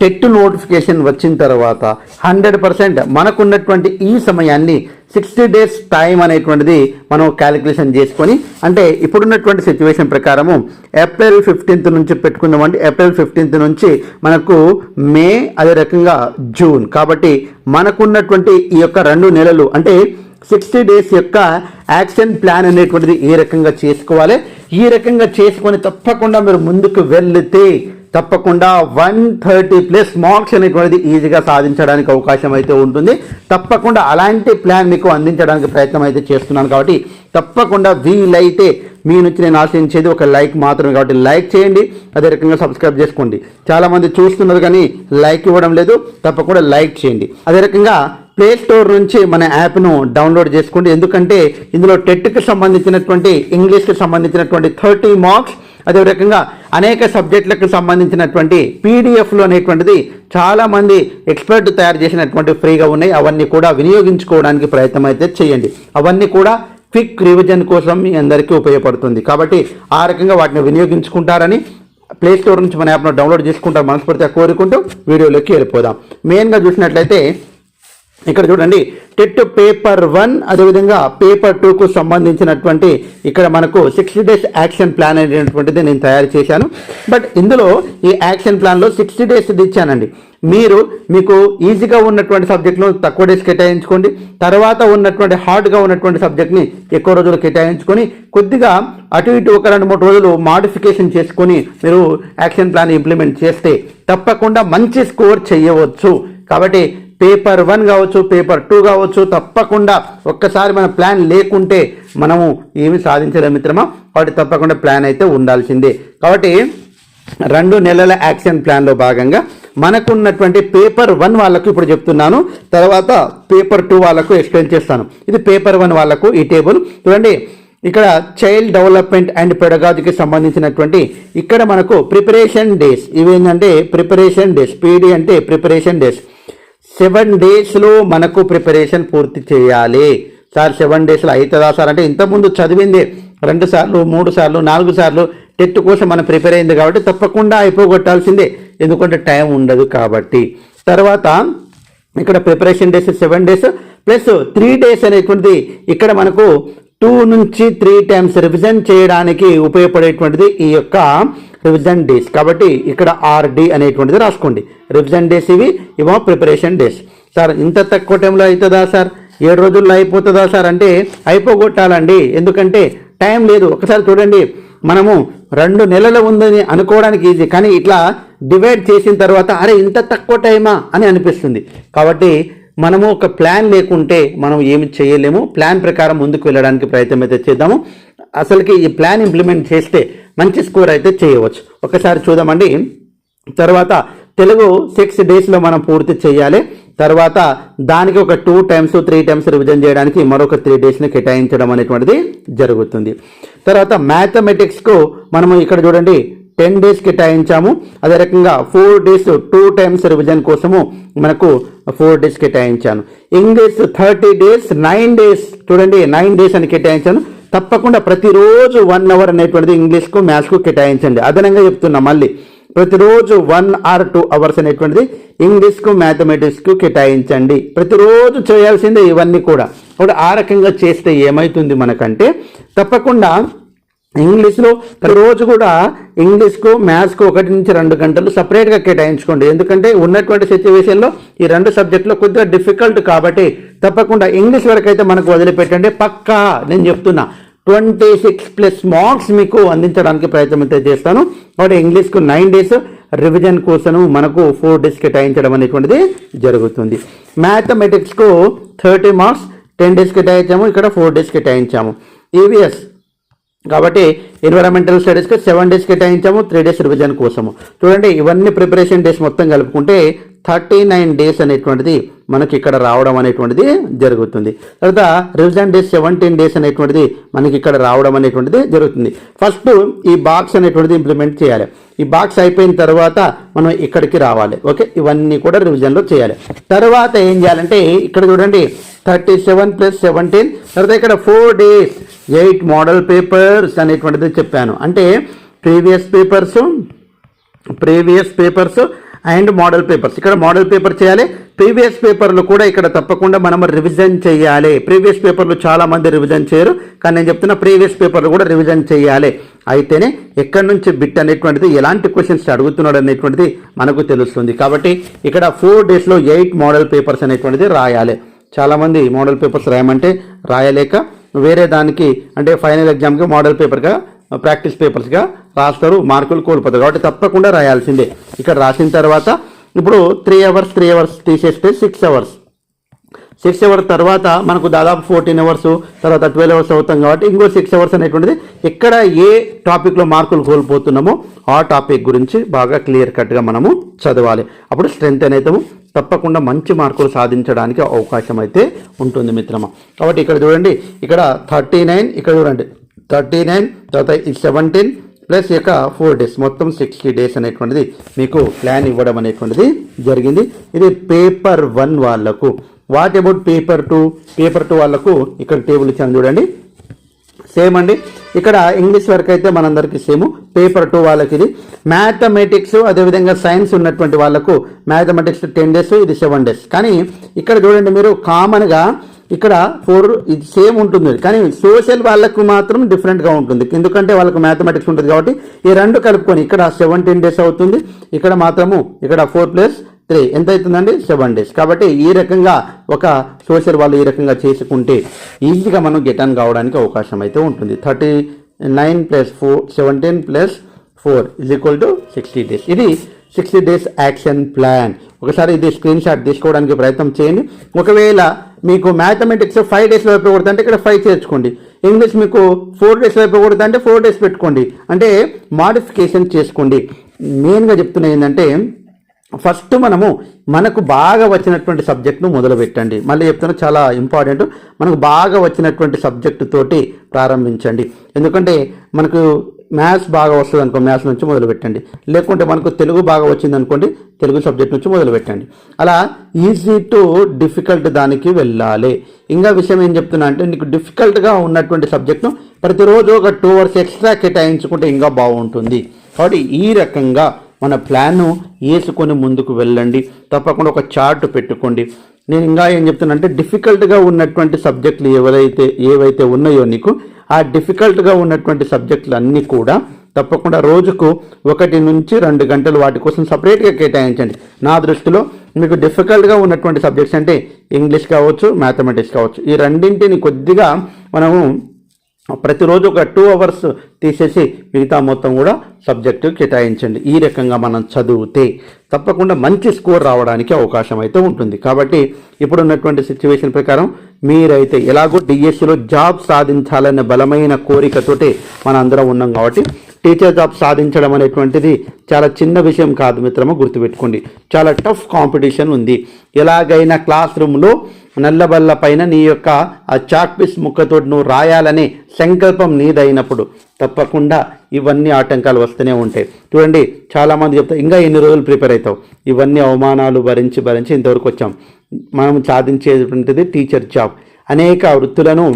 TET notification వచ్చిన తర్వాత hundred percent మనకున్నటువంటి ఈ సమయాన్ని సిక్స్టీ డేస్ టైం అనేటువంటిది మనం క్యాలిక్యులేషన్ చేసుకొని అంటే ఇప్పుడున్నటువంటి సిచ్యువేషన్ ప్రకారము ఏప్రిల్ ఫిఫ్టీన్త్ నుంచి పెట్టుకుందామంటే ఏప్రిల్ ఫిఫ్టీన్త్ నుంచి మనకు మే అదే రకంగా జూన్. కాబట్టి మనకున్నటువంటి ఈ యొక్క రెండు నెలలు అంటే సిక్స్టీ డేస్ యొక్క యాక్షన్ ప్లాన్ అనేటువంటిది ఏ రకంగా చేసుకోవాలి? ఈ రకంగా చేసుకొని తప్పకుండా మీరు ముందుకు వెళ్తే తప్పకుండా వన్ థర్టీ ప్లస్ మార్క్స్ అనేటువంటిది ఈజీగా సాధించడానికి అవకాశం అయితే ఉంటుంది. తప్పకుండా అలాంటి ప్లాన్ మీకు అందించడానికి ప్రయత్నం అయితే చేస్తున్నాను కాబట్టి తప్పకుండా వీలైతే మీ నుంచి నేను ఆశించేది ఒక లైక్ మాత్రమే కాబట్టి లైక్ చేయండి అదే రకంగా సబ్స్క్రైబ్ చేసుకోండి. చాలామంది చూస్తున్నారు కానీ లైక్ ఇవ్వడం లేదు తప్పకుండా లైక్ చేయండి. అదే రకంగా ప్లే స్టోర్ నుంచి మన యాప్ను డౌన్లోడ్ చేసుకోండి. ఎందుకంటే ఇందులో టెట్కి సంబంధించినటువంటి ఇంగ్లీష్కి సంబంధించినటువంటి థర్టీ మార్క్స్ అదే రకంగా అనేక సబ్జెక్టులకు సంబంధించినటువంటి పీడిఎఫ్లు అనేటువంటిది చాలామంది ఎక్స్పర్ట్ తయారు చేసినటువంటి ఫ్రీగా ఉన్నాయి. అవన్నీ కూడా వినియోగించుకోవడానికి ప్రయత్నం అయితే చేయండి. అవన్నీ కూడా క్విక్ రివిజన్ కోసం మీ అందరికీ ఉపయోగపడుతుంది. కాబట్టి ఆ రకంగా వాటిని వినియోగించుకుంటారని ప్లే స్టోర్ నుంచి మన యాప్ను డౌన్లోడ్ చేసుకుంటారు మనస్ఫూర్తిగా కోరుకుంటూ వీడియోలోకి వెళ్ళిపోదాం. మెయిన్గా చూసినట్లయితే ఇక్కడ చూడండి టెట్ పేపర్ వన్ అదేవిధంగా పేపర్ టూకు సంబంధించినటువంటి ఇక్కడ మనకు సిక్స్టీ డేస్ యాక్షన్ ప్లాన్ అనేటువంటిది నేను తయారు చేశాను. బట్ ఇందులో ఈ యాక్షన్ ప్లాన్లో సిక్స్టీ డేస్ ఇచ్చానండి. మీరు మీకు ఈజీగా ఉన్నటువంటి సబ్జెక్ట్ను తక్కువ డేస్ కేటాయించుకోండి. తర్వాత ఉన్నటువంటి హార్డ్గా ఉన్నటువంటి సబ్జెక్ట్ని ఎక్కువ రోజులు కేటాయించుకొని కొద్దిగా అటు ఇటు ఒక రెండు మూడు రోజులు మాడిఫికేషన్ చేసుకొని మీరు యాక్షన్ ప్లాన్ ఇంప్లిమెంట్ చేస్తే తప్పకుండా మంచి స్కోర్ చేయవచ్చు. కాబట్టి పేపర్ వన్ కావచ్చు పేపర్ టూ కావచ్చు తప్పకుండా ఒక్కసారి మన ప్లాన్ లేకుంటే మనము ఏమి సాధించలేం మిత్రమా? కాబట్టి తప్పకుండా ప్లాన్ అయితే ఉండాల్సిందే. కాబట్టి రెండు నెలల యాక్షన్ ప్లాన్లో భాగంగా మనకున్నటువంటి పేపర్ వన్ వాళ్ళకు ఇప్పుడు చెప్తున్నాను. తర్వాత పేపర్ టూ వాళ్ళకు ఎక్స్ప్లెయిన్ చేస్తాను. ఇది పేపర్ వన్ వాళ్ళకు ఈ టేబుల్. చూడండి ఇక్కడ చైల్డ్ డెవలప్మెంట్ అండ్ పెడగాజీకి సంబంధించినటువంటి ఇక్కడ మనకు ప్రిపరేషన్ డేస్. ఇవేంటంటే ప్రిపరేషన్ డేస్ పీడీ అంటే ప్రిపరేషన్ డేస్. సెవెన్ డేస్లో మనకు ప్రిపరేషన్ పూర్తి చేయాలి. సార్ సెవెన్ డేస్లో అవుతుందా సార్? అంటే ఇంతకుముందు చదివింది రెండు సార్లు మూడు సార్లు నాలుగు సార్లు టెట్ కోసం మనం ప్రిపేర్ అయింది కాబట్టి తప్పకుండా అయిపోగొట్టాల్సిందే. ఎందుకంటే టైం ఉండదు కాబట్టి. తర్వాత ఇక్కడ preparation days seven days plus three days అనేటువంటిది ఇక్కడ మనకు టూ నుంచి త్రీ టైమ్స్ రివిజన్ చేయడానికి ఉపయోగపడేటువంటిది ఈ యొక్క రివిజన్ డేస్ కాబట్టి ఇక్కడ ఆర్డి అనేటువంటిది రాసుకోండి. రివిజన్ డేస్ ఇవి ఇవో ప్రిపరేషన్ డేస్ సార్ ఇంత తక్కువ టైంలో అవుతుందా సార్ ఏడు రోజుల్లో అయిపోతుందా సార్ అంటే అయిపోగొట్టాలండి. ఎందుకంటే టైం లేదు. ఒకసారి చూడండి. మనము రెండు నెలలు ఉందని అనుకోవడానికి ఈజీ కానీ ఇట్లా డివైడ్ చేసిన తర్వాత అరే ఇంత తక్కువ టైమా అని అనిపిస్తుంది. కాబట్టి మనము ఒక ప్లాన్ లేకుంటే మనం ఏమి చేయలేము. ప్లాన్ ప్రకారం ముందుకు వెళ్ళడానికి ప్రయత్నం అయితే చేద్దాము. అసలుకి ఈ ప్లాన్ ఇంప్లిమెంట్ చేస్తే మంచి స్కోర్ అయితే చేయవచ్చు. ఒకసారి చూద్దామండి. తర్వాత తెలుగు సిక్స్ డేస్లో మనం పూర్తి చేయాలి. తర్వాత దానికి ఒక two times three times revision చేయడానికి మరొక త్రీ డేస్ని కేటాయించడం అనేటువంటిది జరుగుతుంది. తర్వాత మ్యాథమెటిక్స్కు మనము ఇక్కడ చూడండి టెన్ డేస్ కేటాయించాము. అదే రకంగా four days two times revision కోసము మనకు four days కేటాయించాను. English thirty days nine days చూడండి నైన్ డేస్ అని కేటాయించాను. తప్పకుండా ప్రతిరోజు వన్ అవర్ అనేటువంటిది ఇంగ్లీష్కు మ్యాథ్స్కు కేటాయించండి. అదనంగా చెప్తున్నా మళ్ళీ. ప్రతిరోజు వన్ ఆర్ టూ అవర్స్ అనేటువంటిది ఇంగ్లీష్కు మ్యాథమెటిక్స్కు కేటాయించండి. ప్రతిరోజు చేయాల్సిందే ఇవన్నీ కూడా. ఒకటి ఆ రకంగా చేస్తే ఏమవుతుంది మనకంటే తప్పకుండా ఇంగ్లీష్లో రోజు కూడా ఇంగ్లీష్కు మ్యాథ్స్కు ఒకటి నుంచి రెండు గంటలు సపరేట్గా కేటాయించుకోండి. ఎందుకంటే ఉన్నటువంటి సిచ్యువేషన్లో ఈ రెండు సబ్జెక్టులో కొద్దిగా డిఫికల్ట్ కాబట్టి తప్పకుండా ఇంగ్లీష్ వరకు అయితే మనకు వదిలిపెట్టండి. పక్కా నేను చెప్తున్నా ట్వంటీ సిక్స్ ప్లస్ మార్క్స్ మీకు అందించడానికి ప్రయత్నం అయితే చేస్తాను. కాబట్టి ఇంగ్లీష్కు నైన్ డేస్ రివిజన్ కోసము మనకు ఫోర్ డేస్ కేటాయించడం అనేటువంటిది జరుగుతుంది. మ్యాథమెటిక్స్కు థర్టీ మార్క్స్ టెన్ డేస్ కేటాయించాము ఇక్కడ ఫోర్ డేస్ కేటాయించాము. ఈవీఎస్ కాబట్టి ఎన్విరాన్మెంటల్ స్టడీస్కి సెవెన్ డేస్ కేటాయించాము త్రీ డేస్ రివిజన్ కోసము. చూడండి ఇవన్నీ ప్రిపరేషన్ డేస్ మొత్తం కలుపుకుంటే థర్టీ నైన్ డేస్ అనేటువంటిది మనకి ఇక్కడ రావడం అనేటువంటిది జరుగుతుంది. తర్వాత రివిజన్ డేస్ సెవెంటీన్ డేస్ అనేటువంటిది మనకి ఇక్కడ రావడం అనేటువంటిది జరుగుతుంది. ఫస్ట్ ఈ బాక్స్ అనేటువంటిది ఇంప్లిమెంట్ చేయాలి. ఈ బాక్స్ అయిపోయిన తర్వాత మనం ఇక్కడికి రావాలి. ఓకే? ఇవన్నీ కూడా రివిజన్లో చేయాలి. తర్వాత ఏం చేయాలంటే ఇక్కడ చూడండి థర్టీ సెవెన్ ప్లస్ సెవెంటీన్ తర్వాత ఇక్కడ four days eight model papers అనేటువంటిది చెప్పాను. అంటే previous papers previous papers and model papers ఇక్కడ మోడల్ పేపర్ చేయాలి. ప్రీవియస్ పేపర్లు కూడా ఇక్కడ తప్పకుండా మనం రివిజన్ చేయాలి. ప్రీవియస్ పేపర్లు చాలామంది రివిజన్ చేయరు. కానీ నేను చెప్తున్న ప్రీవియస్ పేపర్లు కూడా రివిజన్ చేయాలి. అయితేనే ఎక్కడి నుంచి బిట్ అనేటువంటిది ఎలాంటి క్వశ్చన్స్ అడుగుతున్నాడు అనేటువంటిది మనకు తెలుస్తుంది. కాబట్టి ఇక్కడ ఫోర్ డేస్లో ఎయిట్ మోడల్ పేపర్స్ అనేటువంటిది రాయాలి. చాలామంది మోడల్ పేపర్స్ రాయమంటే రాయలేక వేరే దానికి అంటే ఫైనల్ ఎగ్జామ్కి మోడల్ పేపర్గా ప్రాక్టీస్ పేపర్స్గా రాస్తారు మార్కులు కోల్పోతారు. కాబట్టి తప్పకుండా రాయాల్సిందే. ఇక్కడ రాసిన తర్వాత ఇప్పుడు త్రీ అవర్స్ త్రీ అవర్స్ తీసేస్తే సిక్స్ అవర్స్ సిక్స్ అవర్స్ తర్వాత మనకు దాదాపు ఫోర్టీన్ అవర్స్ తర్వాత ట్వెల్వ్ అవర్స్ అవుతాం కాబట్టి ఇంకో సిక్స్ అవర్స్ అనేటువంటిది ఎక్కడ ఏ టాపిక్లో మార్కులు కోల్పోతున్నామో ఆ టాపిక్ గురించి బాగా క్లియర్ కట్గా మనము చదవాలి. అప్పుడు స్ట్రెంత్ అనేది తప్పకుండా మంచి మార్కులు సాధించడానికి అవకాశం అయితే ఉంటుంది మిత్రమా. కాబట్టి ఇక్కడ చూడండి ఇక్కడ థర్టీ నైన్ ఇక్కడ చూడండి. థర్టీ నైన్ తర్వాత సెవెంటీన్ ప్లస్ ఇక ఫోర్ డేస్ మొత్తం సిక్స్టీ డేస్ అనేటువంటిది మీకు ప్లాన్ ఇవ్వడం అనేటువంటిది జరిగింది. ఇది పేపర్ వన్ వాళ్ళకు. What about paper two? Paper two వాళ్ళకు ఇక్కడ టేబుల్ ఇచ్చాను చూడండి. సేమ్ అండి. ఇక్కడ ఇంగ్లీష్ వరకు అయితే మనందరికీ సేమ్. పేపర్ టూ వాళ్ళకి ఇది మ్యాథమెటిక్స్ అదేవిధంగా సైన్స్ ఉన్నటువంటి వాళ్ళకు మ్యాథమెటిక్స్ టెన్ డేస్ ఇది సెవెన్ డేస్. కానీ ఇక్కడ చూడండి మీరు కామన్గా ఇక్కడ ఫోర్ ఇది సేమ్ ఉంటుంది. కానీ సోషల్ వాళ్ళకు మాత్రం డిఫరెంట్గా ఉంటుంది. ఎందుకంటే వాళ్ళకు మ్యాథమెటిక్స్ ఉంటుంది కాబట్టి ఈ రెండు కలుపుకొని ఇక్కడ సెవెంటీన్ డేస్ అవుతుంది. ఇక్కడ మాత్రము ఇక్కడ ఫోర్ ప్లస్ త్రీ. ఎంత అవుతుందండి సెవెన్ డేస్. కాబట్టి ఈ రకంగా ఒక సోషల్ వాళ్ళు ఈ రకంగా చేసుకుంటే ఈజీగా మనం గెటన్ కావడానికి అవకాశం అయితే ఉంటుంది. Thirty nine plus four seventeen plus four is equal to sixty days. ఇది సిక్స్టీ డేస్ యాక్షన్ ప్లాన్. ఒకసారి ఇది స్క్రీన్ షాట్ తీసుకోవడానికి ప్రయత్నం చేయండి. ఒకవేళ మీకు మ్యాథమెటిక్స్ ఫైవ్ డేస్లో అయిపోకూడదు అంటే ఇక్కడ ఫైవ్ చేర్చుకోండి. ఇంగ్లీష్ మీకు ఫోర్ డేస్లో అయిపోకూడదు అంటే ఫోర్ డేస్ పెట్టుకోండి. అంటే మాడిఫికేషన్ చేసుకోండి. మెయిన్గా చెప్తున్నా ఏంటంటే ఫస్ట్ మనము మనకు బాగా వచ్చినటువంటి సబ్జెక్ట్ను మొదలుపెట్టండి. మళ్ళీ చెప్తున్నా చాలా ఇంపార్టెంట్. మనకు బాగా వచ్చినటువంటి సబ్జెక్టు తోటి ప్రారంభించండి. ఎందుకంటే మనకు మ్యాథ్స్ బాగా వస్తుంది అనుకో మ్యాథ్స్ నుంచి మొదలుపెట్టండి. లేకుంటే మనకు తెలుగు బాగా వచ్చింది అనుకోండి తెలుగు సబ్జెక్ట్ నుంచి మొదలుపెట్టండి. అలా ఈజీ టు డిఫికల్ట్ దానికి వెళ్ళాలి. ఇంకా విషయం ఏం చెప్తున్నా అంటే నీకు డిఫికల్ట్గా ఉన్నటువంటి సబ్జెక్ట్ను ప్రతిరోజు ఒక టూ అవర్స్ ఎక్స్ట్రా కేటాయించుకుంటే ఇంకా బాగుంటుంది. కాబట్టి ఈ రకంగా మన ప్లాన్ను వేసుకొని ముందుకు వెళ్ళండి. తప్పకుండా ఒక చార్ట్ పెట్టుకోండి. నేను ఇంకా ఏం చెప్తానంటే డిఫికల్ట్గా ఉన్నటువంటి సబ్జెక్టులు ఎవరైతే ఏవైతే ఉన్నాయో నీకు ఆ డిఫికల్ట్గా ఉన్నటువంటి సబ్జెక్టులు అన్నీ కూడా తప్పకుండా రోజుకు ఒకటి నుంచి రెండు గంటలు వాటి కోసం సపరేట్గా కేటాయించండి. నా దృష్టిలో మీకు డిఫికల్ట్గా ఉన్నటువంటి సబ్జెక్ట్స్ అంటే ఇంగ్లీష్ కావచ్చు మ్యాథమెటిక్స్ కావచ్చు ఈ రెండింటిని కొద్దిగా మనము ప్రతిరోజు ఒక టూ అవర్స్ తీసేసి మిగతా మొత్తం కూడా సబ్జెక్టు కేటాయించండి. ఈ రకంగా మనం చదివితే తప్పకుండా మంచి స్కోర్ రావడానికి అవకాశం అయితే ఉంటుంది. కాబట్టి ఇప్పుడున్నటువంటి సిచ్యువేషన్ ప్రకారం మీరైతే ఎలాగో డిఎస్సిలో జాబ్ సాధించాలనే బలమైన కోరికతోటి మన అందరం ఉన్నాం కాబట్టి టీచర్ జాబ్ సాధించడం అనేటువంటిది చాలా చిన్న విషయం కాదు మిత్రమా గుర్తుపెట్టుకోండి. చాలా టఫ్ కాంపిటీషన్ ఉంది. ఎలాగైనా క్లాస్ రూమ్లో నల్లబల్ల పైన నీ యొక్క ఆ చాక్పీస్ ముక్కతోటి నువ్వు రాయాలనే సంకల్పం నీదైనప్పుడు తప్పకుండా ఇవన్నీ ఆటంకాలు వస్తూనే ఉంటాయి. చూడండి చాలామంది చెప్తారు ఇంకా ఎన్ని రోజులు ప్రిపేర్ అవుతావు? ఇవన్నీ అవమానాలు భరించి భరించి ఇంతవరకు వచ్చాం. మనం సాధించేటువంటిది టీచర్ జాబ్ అనేక వృత్తులను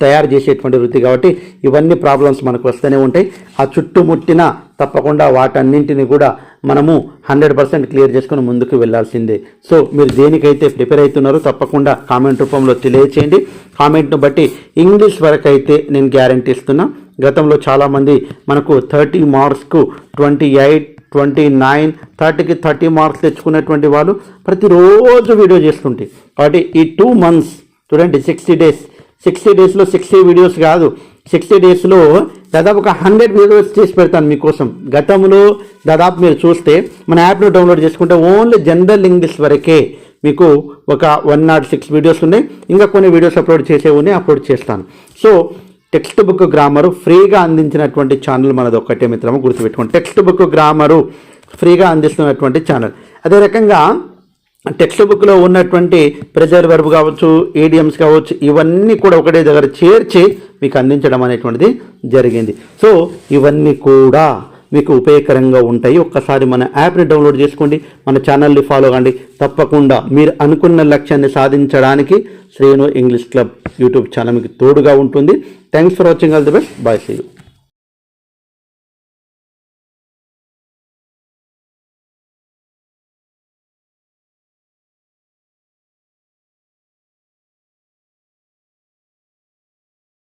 తయారు చేసేటువంటి వృత్తి కాబట్టి ఇవన్నీ ప్రాబ్లమ్స్ మనకు వస్తూనే ఉంటాయి. ఆ చుట్టుముట్టిన తప్పకుండా వాటన్నింటిని కూడా మనము హండ్రెడ్ పర్సెంట్ క్లియర్ చేసుకుని ముందుకు వెళ్ళాల్సిందే సో మీరు దేనికైతే ప్రిపేర్ అవుతున్నారో తప్పకుండా కామెంట్ రూపంలో తెలియచేయండి. కామెంట్ను బట్టి ఇంగ్లీష్ వరకు అయితే నేను గ్యారంటీ ఇస్తున్నా. గతంలో చాలామంది మనకు థర్టీ మార్క్స్కు ట్వంటీ ఎయిట్ ట్వంటీ నైన్ థర్టీకి థర్టీ మార్క్స్ తెచ్చుకున్నటువంటి వాళ్ళు ప్రతిరోజు వీడియో చేస్తుంటే. కాబట్టి ఈ టూ మంత్స్ చూడండి సిక్స్టీ డేస్. సిక్స్టీ డేస్లో సిక్స్టీ వీడియోస్ కాదు. సిక్స్టీ డేస్లో దాదాపు ఒక హండ్రెడ్ వీడియోస్ చేసి పెడతాను మీకోసం. గతంలో దాదాపు మీరు చూస్తే మన యాప్ను డౌన్లోడ్ చేసుకుంటే ఓన్లీ జనరల్ ఇంగ్లీష్ వరకే మీకు ఒక వన్ నాట్ సిక్స్ వీడియోస్ ఉన్నాయి. ఇంకా కొన్ని వీడియోస్ అప్లోడ్ చేసేవి అప్లోడ్ చేస్తాను. సో టెక్స్ట్ బుక్ గ్రామరు ఫ్రీగా అందించినటువంటి ఛానల్ మనది ఒక్కటే మిత్రము గుర్తుపెట్టుకోండి. టెక్స్ట్ బుక్ గ్రామరు ఫ్రీగా అందిస్తున్నటువంటి ఛానల్ అదే రకంగా టెక్స్ట్ బుక్లో ఉన్నటువంటి ప్రెజర్ వెర్బ్ కావచ్చు ఏడిఎమ్స్ కావచ్చు ఇవన్నీ కూడా ఒకటే దగ్గర చేర్చి మీకు అందించడం అనేటువంటిది జరిగింది. సో ఇవన్నీ కూడా మీకు ఉపయోగకరంగా ఉంటాయి. ఒక్కసారి మన యాప్ని డౌన్లోడ్ చేసుకోండి. మన ఛానల్ని ఫాలో కండి. తప్పకుండా మీరు అనుకున్న లక్ష్యాన్ని సాధించడానికి Shrenu English club YouTube channel మీకు తోడుగా ఉంటుంది. Thanks for watching. All the best. Bye. See you.